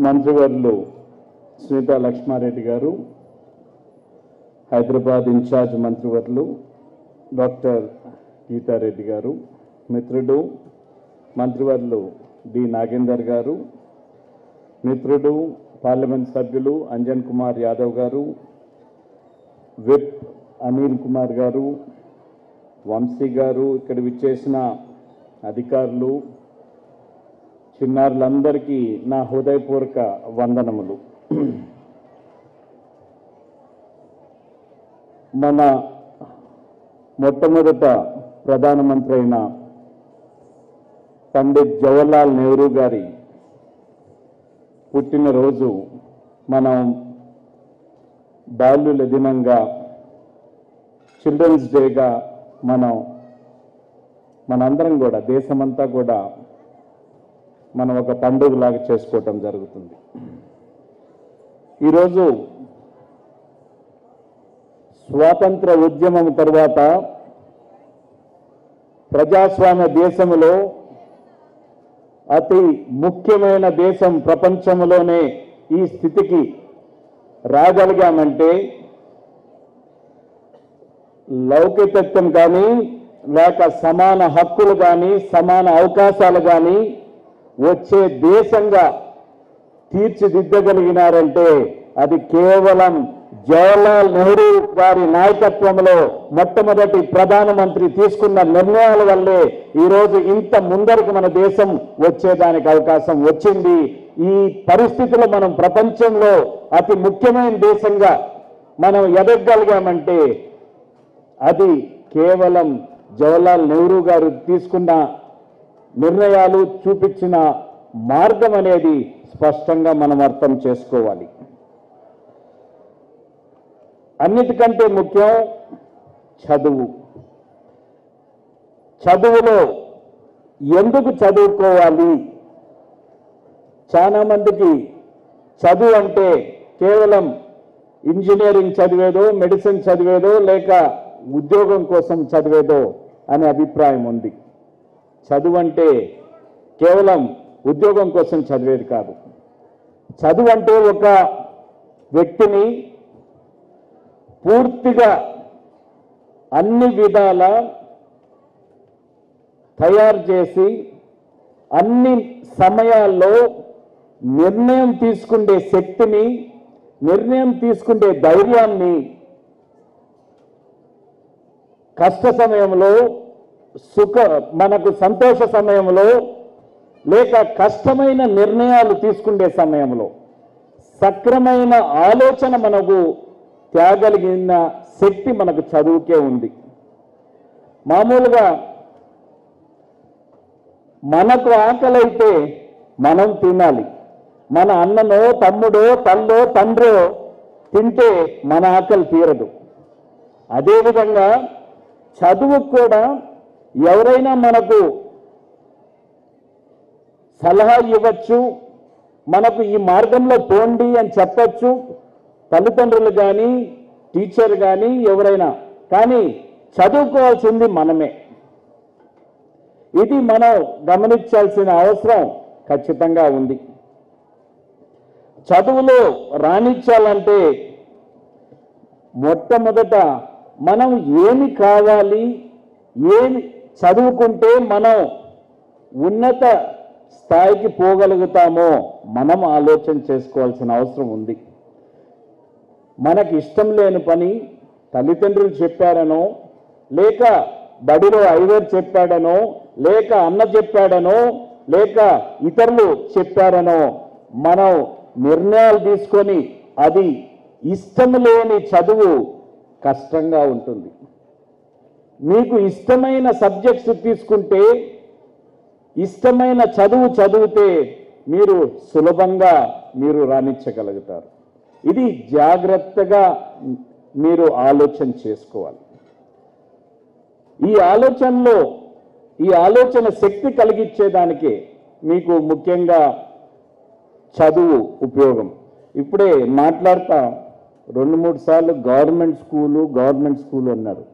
మంత్రివర్యులు సునీత లక్ష్మారెడ్డి గారు హైదరాబాద్ ఇన్ఛార్జ్ మంత్రివర్లు డాక్టర్ గీతారెడ్డి గారు మిత్రుడు మంత్రివర్లు డి నాగేందర్ గారు మిత్రుడు పార్లమెంట్ సభ్యులు అంజన్ కుమార్ యాదవ్ గారు విప్ అనిల్ కుమార్ గారు వంశీ గారు ఇక్కడ విచ్చేసిన అధికారులు చిన్నారులందరికీ నా హృదయపూర్వక వందనములు. మన మొట్టమొదట ప్రధానమంత్రి అయిన పండిత్ జవహర్లాల్ నెహ్రూ గారి పుట్టినరోజు మనం బాల్యుల దినంగా చిల్డ్రన్స్ డేగా మనం మనందరం కూడా దేశమంతా కూడా మనం ఒక పండుగలాగా చేసుకోవటం జరుగుతుంది. ఈరోజు స్వాతంత్ర ఉద్యమం తర్వాత ప్రజాస్వామ్య దేశంలో అతి ముఖ్యమైన దేశం ప్రపంచంలోనే ఈ స్థితికి రాగలిగామంటే లౌకికత్వం కానీ లేక సమాన హక్కులు కానీ సమాన అవకాశాలు కానీ వచ్చే దేశంగా తీర్చిదిద్దగలిగినారంటే అది కేవలం జవహర్లాల్ నెహ్రూ వారి నాయకత్వంలో మొట్టమొదటి ప్రధానమంత్రి తీసుకున్న నిర్ణయాల వల్లే ఈరోజు ఇంత ముందరకు మన దేశం వచ్చేదానికి అవకాశం వచ్చింది. ఈ పరిస్థితిలో మనం ప్రపంచంలో అతి ముఖ్యమైన దేశంగా మనం ఎదగలిగామంటే అది కేవలం జవహర్లాల్ నెహ్రూ గారు తీసుకున్న నిర్ణయాలు చూపించిన మార్గం అనేది స్పష్టంగా మనం అర్థం చేసుకోవాలి. అన్నిటికంటే ముఖ్యం చదువు. చదువులో ఎందుకు చదువుకోవాలి? చాలా మందికి చదువు అంటే కేవలం ఇంజనీరింగ్ చదివేదో మెడిసిన్ చదివేదో లేక ఉద్యోగం కోసం చదివేదో అనే అభిప్రాయం ఉంది. చదువు అంటే కేవలం ఉద్యోగం కోసం చదివేది కాదు. చదువు అంటే ఒక వ్యక్తిని పూర్తిగా అన్ని విధాల తయారు చేసి అన్ని సమయాల్లో నిర్ణయం తీసుకునే శక్తిని నిర్ణయం తీసుకునే ధైర్యాన్ని కష్ట సమయంలో సుఖ మనకు సంతోష సమయంలో లేక కష్టమైన నిర్ణయాలు తీసుకునే సమయంలో సక్రమైన ఆలోచన మనకు తేగలిగిన శక్తి మనకు చదువుకే ఉంది. మామూలుగా మనకు ఆకలైతే మనం తినాలి. మన అన్ననో తమ్ముడో తల్లో తండ్రో తింటే మన ఆకలి తీరదు. అదేవిధంగా చదువుకు కూడా ఎవరైనా మనకు సలహా ఇవ్వచ్చు మనకు ఈ మార్గంలో పోండి అని చెప్పచ్చు తల్లిదండ్రులు కానీ టీచర్ కానీ ఎవరైనా. కానీ చదువుకోవాల్సింది మనమే. ఇది మనం గమనించాల్సిన అవసరం ఖచ్చితంగా ఉంది. చదువులో రాణించాలంటే మొట్టమొదట మనం ఏమి కావాలి ఏమి చదువుకుంటే మనం ఉన్నత స్థాయికి పోగలుగుతామో మనం ఆలోచన చేసుకోవాల్సిన అవసరం ఉంది. మనకి ఇష్టం లేని పని తల్లిదండ్రులు చెప్పారనో లేక బడిలో ఐదర్ చెప్పాడనో లేక అన్న చెప్పాడనో లేక ఇతరులు చెప్పారనో మనం నిర్ణయాలు తీసుకొని అది ఇష్టం లేని చదువు కష్టంగా ఉంటుంది. మీకు ఇష్టమైన సబ్జెక్ట్స్ తీసుకుంటే ఇష్టమైన చదువు చదివితే మీరు సులభంగా మీరు రాణించగలుగుతారు. ఇది జాగ్రత్తగా మీరు ఆలోచన చేసుకోవాలి. ఈ ఆలోచనలో ఈ ఆలోచన శక్తి కలిగించేదానికి మీకు ముఖ్యంగా చదువు ఉపయోగం. ఇప్పుడే మాట్లాడతా రెండు మూడు సార్లు గవర్నమెంట్ స్కూలు గవర్నమెంట్ స్కూల్ అన్నారు.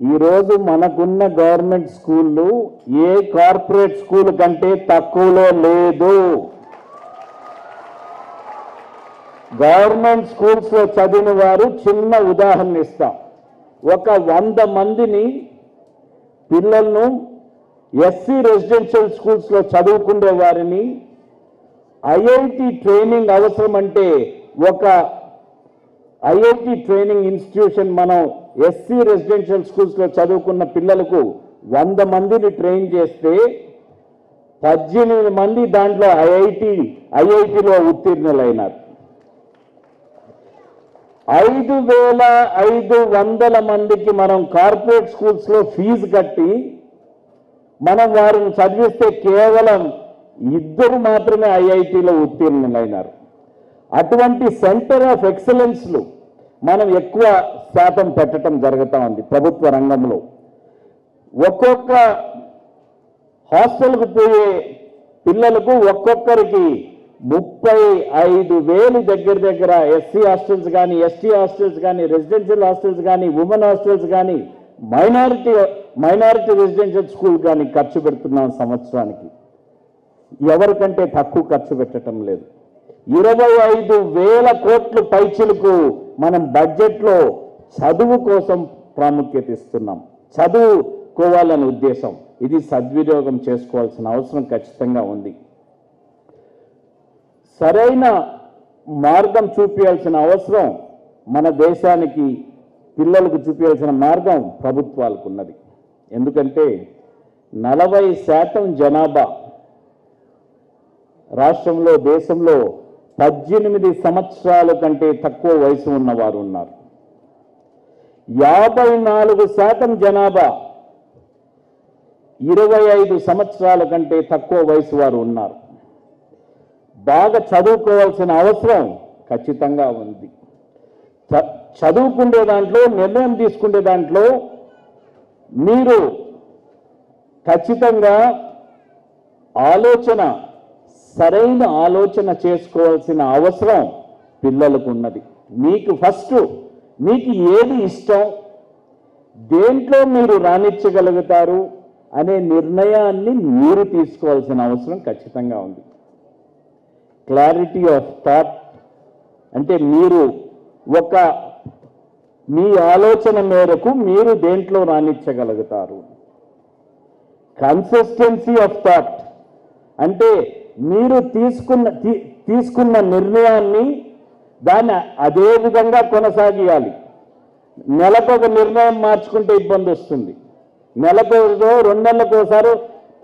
ఈరోజు మనకున్న గవర్నమెంట్ స్కూళ్ళు ఏ కార్పొరేట్ స్కూల్ కంటే తక్కువలో లేదు. గవర్నమెంట్ స్కూల్స్లో చదివిన వారు చిన్న ఉదాహరణ ఇస్తాం. ఒక వంద మందిని పిల్లలను ఎస్సీ రెసిడెన్షియల్ స్కూల్స్లో చదువుకునే వారిని ఐఐటి ట్రైనింగ్ అవసరం అంటే ఒక ఐఐటి ట్రైనింగ్ ఇన్స్టిట్యూషన్ మనం ఎస్సీ రెసిడెన్షియల్ స్కూల్స్లో చదువుకున్న పిల్లలకు వంద మందిని ట్రైన్ చేస్తే పద్దెనిమిది మంది దాంట్లో ఐఐటి ఐఐటిలో ఉత్తీర్ణులైనారు. ఐదు వేల ఐదు వందల మందికి మనం కార్పొరేట్ స్కూల్స్లో ఫీజు కట్టి మనం వారిని చదివిస్తే కేవలం ఇద్దరు మాత్రమే ఐఐటిలో ఉత్తీర్ణులైనారు. అటువంటి సెంటర్ ఆఫ్ ఎక్సలెన్స్లు మనం ఎక్కువ శాతం పెట్టడం జరుగుతూ ఉంది ప్రభుత్వ రంగంలో. ఒక్కొక్క హాస్టల్కు పోయే పిల్లలకు ఒక్కొక్కరికి ముప్పై ఐదు వేలు దగ్గర దగ్గర ఎస్సీ హాస్టల్స్ కానీ ఎస్టీ హాస్టల్స్ కానీ రెసిడెన్షియల్ హాస్టల్స్ కానీ ఉమెన్ హాస్టల్స్ కానీ మైనారిటీ మైనారిటీ రెసిడెన్షియల్ స్కూల్ కానీ ఖర్చు పెడుతున్నాం సంవత్సరానికి. ఎవరికంటే తక్కువ ఖర్చు పెట్టడం లేదు. ఇరవై ఐదు వేల కోట్లు పైచిలకు మనం బడ్జెట్లో చదువు కోసం ప్రాముఖ్యత ఇస్తున్నాం. చదువుకోవాలనే ఉద్దేశం. ఇది సద్వినియోగం చేసుకోవాల్సిన అవసరం ఖచ్చితంగా ఉంది. సరైన మార్గం చూపించాల్సిన అవసరం మన దేశానికి పిల్లలకు చూపించాల్సిన మార్గం ప్రభుత్వాలకు ఉన్నది. ఎందుకంటే నలభై శాతం జనాభా రాష్ట్రంలో దేశంలో పద్దెనిమిది సంవత్సరాల కంటే తక్కువ వయసు ఉన్నవారు ఉన్నారు. యాభై నాలుగు శాతం జనాభా ఇరవై ఐదు సంవత్సరాల కంటే తక్కువ వయసు వారు ఉన్నారు. బాగా చదువుకోవాల్సిన అవసరం ఖచ్చితంగా ఉంది. చ- చదువుకునే దాంట్లో నిర్ణయం తీసుకునే దాంట్లో మీరు ఖచ్చితంగా ఆలోచన సరైన ఆలోచన చేసుకోవాల్సిన అవసరం పిల్లలకు ఉన్నది మీకు ఫస్ట్ మీకు ఏది ఇష్టం? దేంట్లో మీరు రాణించగలుగుతారు? అనే నిర్ణయాన్ని మీరు తీసుకోవాల్సిన అవసరం ఖచ్చితంగా ఉంది. క్లారిటీ ఆఫ్ థాట్ అంటే మీరు ఒక మీ ఆలోచన మేరకు మీరు దేంట్లో రాణించగలుగుతారు? కన్సిస్టెన్సీ ఆఫ్ థాట్ అంటే మీరు తీసుకున్న తీ- తీసుకున్న నిర్ణయాన్ని దాన్ని అదే విధంగా కొనసాగియాలి. నెలకొక నిర్ణయం మార్చుకుంటే ఇబ్బంది వస్తుంది. నెలకొకో రెండు నెలలకు ఒకసారి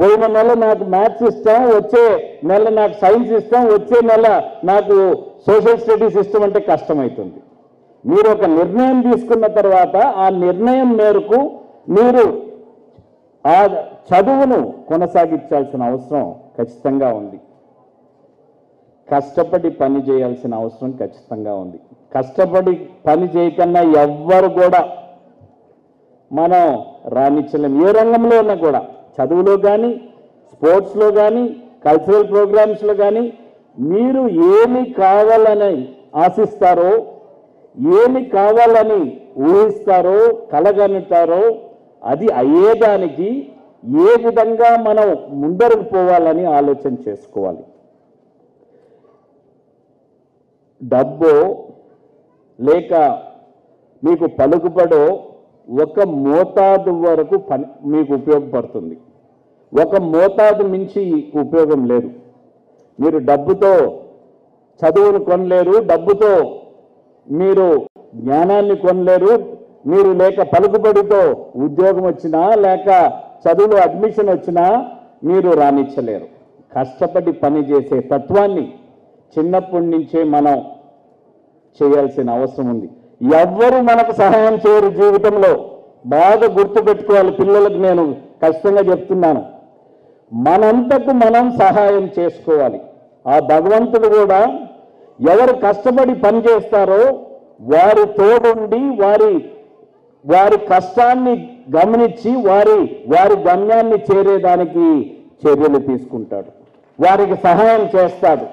పోయిన నెల నాకు మ్యాథ్స్ ఇష్టం వచ్చే నెల నాకు సైన్స్ ఇష్టం వచ్చే నెల నాకు సోషల్ స్టడీస్ ఇష్టం అంటే కష్టమవుతుంది మీరు ఒక నిర్ణయం తీసుకున్న తర్వాత ఆ నిర్ణయం మేరకు మీరు ఆ చదువును కొనసాగించాల్సిన అవసరం ఖచ్చితంగా ఉంది. కష్టపడి పని చేయాల్సిన అవసరం ఖచ్చితంగా ఉంది. కష్టపడి పని చేయకన్నా ఎవ్వరు కూడా మనం రాణించలేం ఏ రంగంలో ఉన్నా కూడా చదువులో కానీ స్పోర్ట్స్లో కానీ కల్చరల్ ప్రోగ్రామ్స్లో కానీ మీరు ఏమి కావాలని ఆశిస్తారో ఏమి కావాలని ఊహిస్తారో కలగనుతారో అది అయ్యేదానికి ఏ విధంగా మనం ముందరకు పోవాలని ఆలోచన చేసుకోవాలి? డబ్బో లేక మీకు పలుకుబడో ఒక మోతాదు వరకు పని మీకు ఉపయోగపడుతుంది. ఒక మోతాదు మించి ఉపయోగం లేదు. మీరు డబ్బుతో చదువును కొనలేరు డబ్బుతో మీరు జ్ఞానాన్ని కొనలేరు మీరు లేక పలుకుబడితో ఉద్యోగం వచ్చినా లేక చదువులో అడ్మిషన్ వచ్చినా మీరు రాణించలేరు. కష్టపడి పని చేసే తత్వాన్ని చిన్నప్పటి నుంచే మనం చేయాల్సిన అవసరం ఉంది. ఎవ్వరు మనకు సహాయం చేయరు జీవితంలో. బాగా గుర్తుపెట్టుకోవాలి పిల్లలకు నేను ఖచ్చితంగా చెప్తున్నాను. మనంతకు మనం సహాయం చేసుకోవాలి. ఆ భగవంతుడు కూడా ఎవరు కష్టపడి పని చేస్తారో వారి తోడుండి వారి వారి కష్టాన్ని గమనించి వారి వారి గమ్యాన్ని చేరేదానికి చర్యలు తీసుకుంటాడు. వారికి సహాయం చేస్తాడు.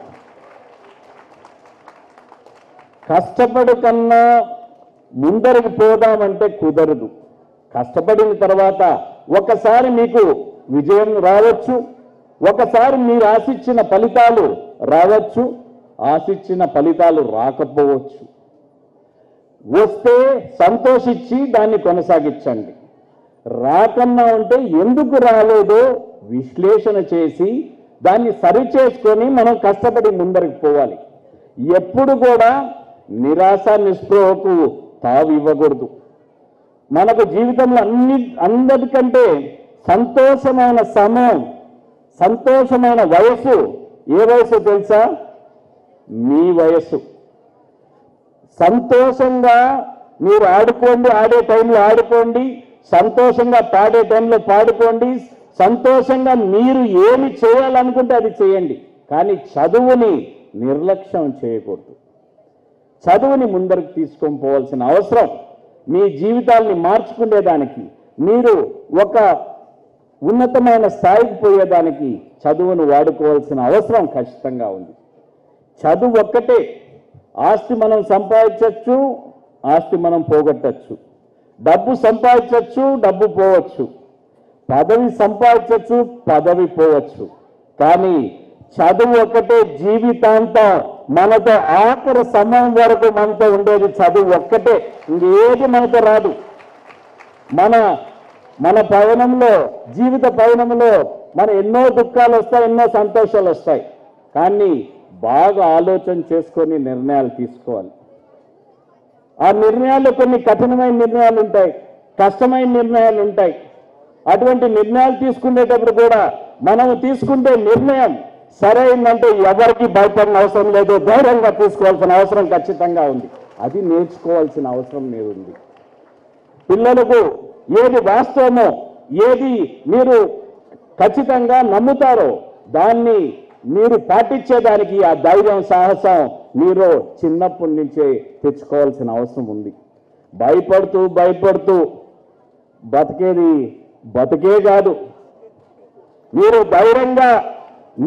కష్టపడి కన్నా ముందరికి పోదామంటే కుదరదు. కష్టపడిన తర్వాత ఒకసారి మీకు విజయం రావచ్చు. ఒకసారి మీరు ఆశించిన ఫలితాలు రావచ్చు. ఆశించిన ఫలితాలు రాకపోవచ్చు. వస్తే సంతోషించి దాన్ని కొనసాగించండి. రాకన్నా ఉంటే ఎందుకు రాలేదో విశ్లేషణ చేసి దాన్ని సరిచేసుకొని మనం కష్టపడి ముందరికి పోవాలి. ఎప్పుడు కూడా నిరాశ నిస్పృహకు తావు ఇవ్వకూడదు మనకు జీవితంలో అన్ని అందరికంటే సంతోషమైన సమయం సంతోషమైన వయస్సు ఏ వయసు తెలుసా? మీ వయస్సు. సంతోషంగా మీరు ఆడుకోండి ఆడే టైంలో ఆడుకోండి సంతోషంగా పాడే టైంలో పాడుకోండి. సంతోషంగా మీరు ఏమి చేయాలనుకుంటే అది చేయండి. కానీ చదువుని నిర్లక్ష్యం చేయకూడదు. చదువుని ముందరకు తీసుకొని పోవాల్సిన అవసరం మీ జీవితాల్ని మార్చుకునేదానికి మీరు ఒక ఉన్నతమైన స్థాయికి పోయేదానికి చదువును వాడుకోవాల్సిన అవసరం ఖచ్చితంగా ఉంది. చదువు ఒక్కటే. ఆస్తి మనం సంపాదించవచ్చు ఆస్తి మనం పోగొట్టచ్చు డబ్బు సంపాదించవచ్చు డబ్బు పోవచ్చు. పదవి సంపాదించవచ్చు పదవి పోవచ్చు. కానీ చదువు ఒక్కటే జీవితాంతం. మనతో ఆఖరి సమయం వరకు మనతో ఉండేది చదువు ఒక్కటే. ఇంకేది మనతో రాదు. మన మన పయనంలో జీవిత పయనంలో మన ఎన్నో దుఃఖాలు వస్తాయి ఎన్నో సంతోషాలు వస్తాయి. కానీ బాగా ఆలోచన చేసుకొని నిర్ణయాలు తీసుకోవాలి. ఆ నిర్ణయాలు కొన్ని కఠినమైన నిర్ణయాలు ఉంటాయి కష్టమైన నిర్ణయాలు ఉంటాయి. అటువంటి నిర్ణయాలు తీసుకునేటప్పుడు కూడా మనం తీసుకుంటే నిర్ణయం సరైందంటే ఎవరికి భయపడిన అవసరం లేదు ధైర్యంగా తీసుకోవాల్సిన అవసరం ఖచ్చితంగా ఉంది. అది నేర్చుకోవాల్సిన అవసరం మీరు ఉంది. పిల్లలకు ఏది వాస్తవమో ఏది మీరు ఖచ్చితంగా నమ్ముతారో దాన్ని మీరు పాటించేదానికి ఆ ధైర్యం సాహసం మీరు చిన్నప్పటి నుంచే తెచ్చుకోవాల్సిన అవసరం ఉంది. భయపడుతూ భయపడుతూ బతికేది బతికే కాదు. మీరు ధైర్యంగా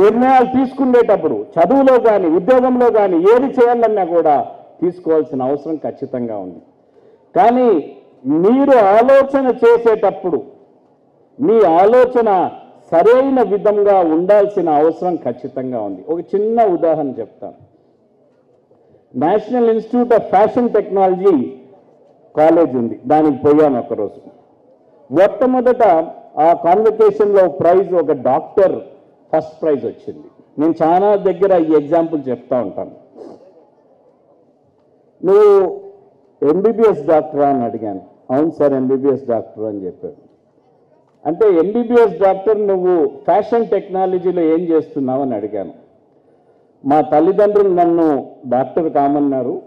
నిర్ణయాలు తీసుకునేటప్పుడు చదువులో కానీ ఉద్యోగంలో కానీ ఏది చేయాలన్నా కూడా తీసుకోవాల్సిన అవసరం ఖచ్చితంగా ఉంది. కానీ మీరు ఆలోచన చేసేటప్పుడు మీ ఆలోచన సరైన విధంగా ఉండాల్సిన అవసరం ఖచ్చితంగా ఉంది. ఒక చిన్న ఉదాహరణ చెప్తాను. National institute of fashion technology college ఉంది. దానికి పోయాను ఒకరోజు. మొట్టమొదట ఆ కాన్వకేషన్లో ప్రైజ్ ఒక డాక్టర్ ఫస్ట్ ప్రైజ్ వచ్చింది. నేను చాలా దగ్గర ఈ ఎగ్జాంపుల్ చెప్తా ఉంటాను. నువ్వు ఎంబీబీఎస్ డాక్టరా అని అడిగాను. అవును సార్ ఎంబీబీఎస్ డాక్టర్ అని చెప్పాడు అంటే ఎంబీబీఎస్ డాక్టర్ నువ్వు ఫ్యాషన్ టెక్నాలజీలో ఏం చేస్తున్నావు అని అడిగాను. మా తల్లిదండ్రులు నన్ను డాక్టర్ కామన్నారు.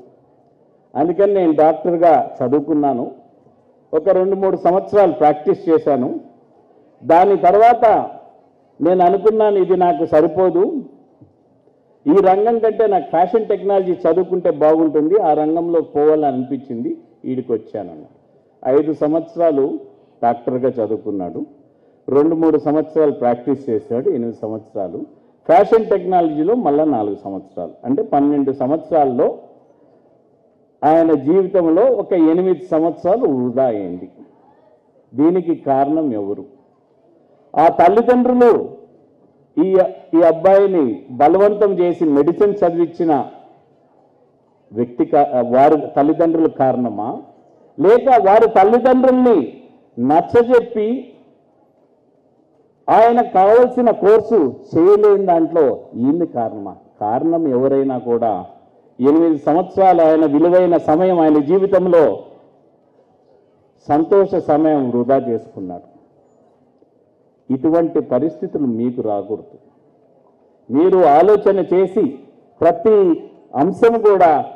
అందుకని నేను డాక్టర్గా చదువుకున్నాను. ఒక రెండు మూడు సంవత్సరాలు ప్రాక్టీస్ చేశాను. దాని తర్వాత నేను అనుకున్నాను ఇది నాకు సరిపోదు. ఈ రంగం కంటే నాకు ఫ్యాషన్ టెక్నాలజీ చదువుకుంటే బాగుంటుంది. ఆ రంగంలో పోవాలని అనిపించింది. వీడికి వచ్చాను ఐదు సంవత్సరాలు డాక్టర్గా చదువుకున్నాడు. రెండు మూడు సంవత్సరాలు ప్రాక్టీస్ చేశాడు ఎనిమిది సంవత్సరాలు. ఫ్యాషన్ టెక్నాలజీలో మళ్ళా నాలుగు సంవత్సరాలు. అంటే పన్నెండు సంవత్సరాల్లో ఆయన జీవితంలో ఒక ఎనిమిది సంవత్సరాలు వృధా అయింది. దీనికి కారణం ఎవరు? ఆ తల్లిదండ్రులు ఈ ఈ అబ్బాయిని బలవంతం చేసి మెడిసిన్ చదివించిన వ్యక్తి కా- వారి తల్లిదండ్రుల కారణమా? లేక వారి తల్లిదండ్రుల్ని నచ్చజెప్పి ఆయన కావలసిన కోర్సు చేయలేని దాంట్లో ఈయన కారణమా? కారణం ఎవరైనా కూడా ఎనిమిది సంవత్సరాలు ఆయన విలువైన సమయం ఆయన జీవితంలో సంతోష సమయం వృధా చేసుకున్నాడు. ఇటువంటి పరిస్థితులు మీకు రాకూడదు. మీరు ఆలోచన చేసి ప్రతి అంశం కూడా